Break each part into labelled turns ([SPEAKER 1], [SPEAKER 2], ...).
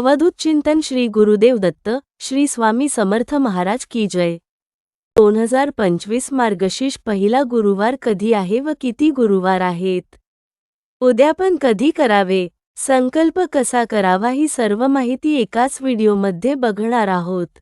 [SPEAKER 1] अवधूत चिंतन श्री गुरुदेव दत्त श्री स्वामी समर्थ महाराज की जय. दोन हजार पंचवीस मार्गशीर्ष पहिला गुरुवार कधी आहे व किती गुरुवार आहेत? उद्यापन कधी करावे? संकल्प कसा करावा ही सर्व माहिती एकाच व्हिडिओमध्ये बघणार आहोत.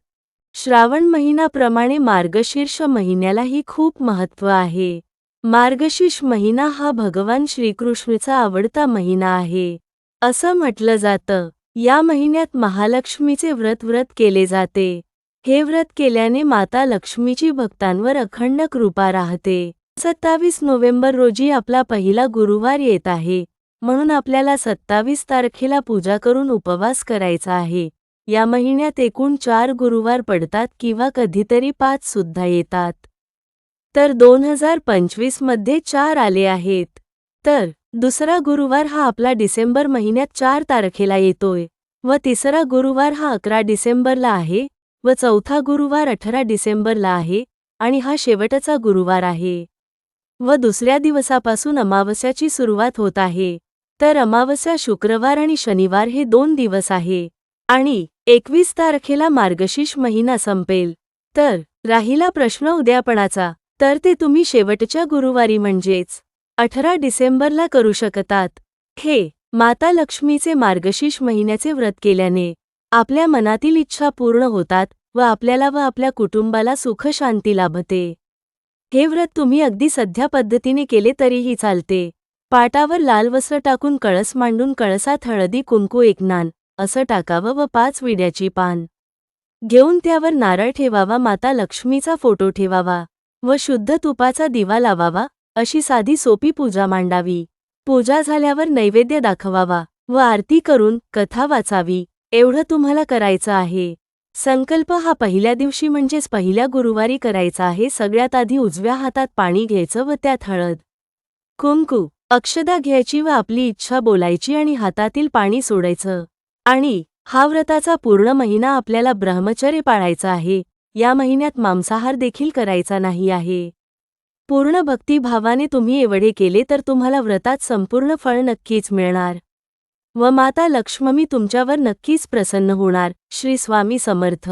[SPEAKER 1] श्रावण महिनाप्रमाणे मार्गशीर्ष महिन्यालाही खूप महत्त्व आहे. मार्गशीर्ष महिना हा भगवान श्रीकृष्णचा आवडता महिना आहे. असं म्हटलं जातं. या महिन्यात महालक्ष्मीचे व्रत व्रत केले जाते. हे व्रत केल्याने माता लक्ष्मीची भक्तांवर अखंड कृपा राहते. सत्तावीस नोव्हेंबर रोजी आपला पहिला गुरुवार येत आहे. म्हणून आपल्याला सत्तावीस तारखेला पूजा करून उपवास करायचा आहे. या महिन्यात एकूण चार गुरुवार पडतात किंवा कधीतरी पाच सुद्धा येतात. तर दोन हजार पंचवीसमध्ये चार आले आहेत. तर दुसरा गुरुवार हा आपला डिसेंबर महिन्यात चार तारखेला येतोय व तिसरा गुरुवार हा अकरा डिसेंबरला आहे व चौथा गुरुवार अठरा डिसेंबरला आहे आणि हा शेवटचा गुरुवार आहे. व दुसऱ्या दिवसापासून अमावस्याची सुरुवात होत आहे. तर अमावस्या शुक्रवार आणि शनिवार हे दोन दिवस आहे. आणि एकवीस तारखेला मार्गशीर्ष महिना संपेल. तर राहिला प्रश्न उद्यापणाचा तर ते तुम्ही शेवटच्या गुरुवारी म्हणजेच अठरा डिसेंबरला करू शकतात. हे माता लक्ष्मीचे मार्गशीर्ष महिन्याचे व्रत केल्याने आपल्या मनातील इच्छा पूर्ण होतात व आपल्याला व आपल्या कुटुंबाला सुख शांती लाभते. हे व्रत तुम्ही अगदी सध्या पद्धतीने केले तरीही चालते. पाटावर लाल वस्त्र टाकून कळस मांडून कळसात हळदी कुंकू एकनान असं टाकावं व पाच विड्याची पान. घेऊन त्यावर नारळ ठेवावा माता लक्ष्मीचा फोटो ठेवावा व शुद्ध तुपाचा दिवा लावावा. अशी साधी सोपी पूजा मांडावी. पूजा झाल्यावर नैवेद्य दाखवावा व आरती करून कथा वाचावी. एवढं तुम्हाला करायचं आहे. संकल्प हा पहिल्या दिवशी म्हणजेच पहिल्या गुरुवारी करायचा आहे. सगळ्यात आधी उजव्या हातात पाणी घ्यायचं व त्यात हळद कुंकू अक्षदा घ्यायची व आपली इच्छा बोलायची आणि हातातील पाणी सोडायचं. आणि हा व्रताचा पूर्ण महिना आपल्याला ब्रह्मचर्य पाळायचा आहे. या महिन्यात मांसाहार देखील करायचा नाही आहे. पूर्ण भक्तिभावाने तुम्ही एवढे केले तर तुम्हाला व्रतात संपूर्ण फळ नक्कीच मिळणार. व माता लक्ष्मी तुमच्यावर नक्कीच प्रसन्न होणार. श्री स्वामी समर्थ.